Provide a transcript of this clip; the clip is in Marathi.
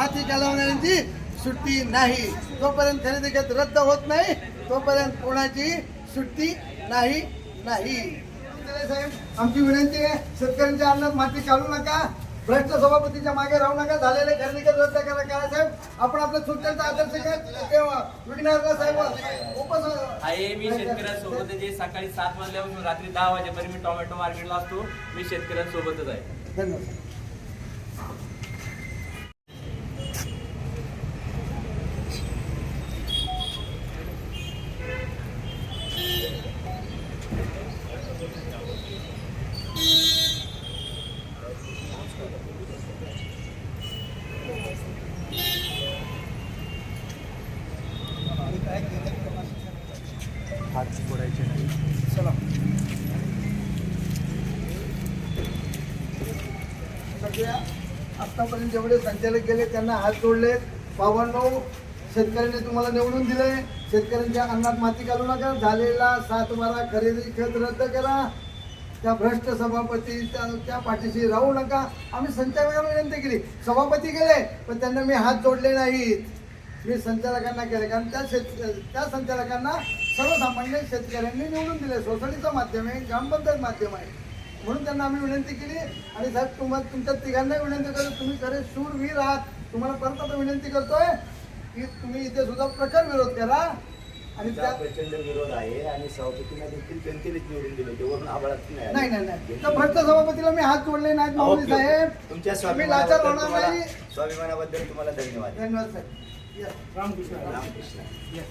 माती चालवणाऱ्यांची सुट्टी नाही. जोपर्यंत खरेदी खत रद्द होत नाही. तोपर्यंत कोणाची सुट्टी नाही नाही. साहेब आमची विनंती आहे शेतकऱ्यांच्या अन्नात माती काढू नका. भ्रष्ट सभापतीच्या मागे राहू नका. झालेले खरेदी खत रद्द करा करा साहेब. आपण आपल्या सुट्ट्यांचा आदर्श विघ्नहर्ता साहेब? उपस आहे मी शेतकऱ्यांसोबत जे सकाळी सात वाजल्यापासून रात्री दहा वाजेपर्यंत मी टोमॅटो मार्केटला असतो. मी शेतकऱ्यांसोबतच आहे. धन्यवाद. चला. सगळ्या आतापर्यंत जेवढे संचालक गेले त्यांना हात जोडले. बाबांनो शेतकऱ्यांनी तुम्हाला निवडून दिले. शेतकऱ्यांच्या अन्नात माती घालू नका. झालेला सात बारा खरेदी खत रद्द करा. त्या भ्रष्ट सभापती त्या त्या पाठीशी राहू नका. आम्ही संचालकांना विनंती केली. सभापती गेले पण त्यांना मी हात जोडले नाहीत. मी संचालकांना केले. कारण त्या शेत त्या संचालकांना सर्वसामान्य शेतकऱ्यांनी निवडून दिले. सोसायटीचं माध्यम आहे ग्रामपंचायत माध्यम आहे. म्हणून त्यांना आम्ही विनंती केली. आणि साहेब तुम्हाला तुमच्या तिघांना विनंती करतो. तुम्ही खरे शूरवीर आहात. तुम्हाला परत आता विनंती करतोय की तुम्ही इथे सुद्धा प्रखर विरोध करा. आणि त्या प्रचंड विरोध आहे आणि सभापतींना देखील जनतेनेच निवडून दिले. ते वरून नाही नाही नाही त्या भ्रष्ट सभापतीला मी हात जोडले नाहीत माऊली. साहेब. तुमच्या स्वाभिमानाबद्दल तुम्हाला धन्यवाद. धन्यवाद साहेब. Yes. Ramakrishna. Ramakrishna. Yes.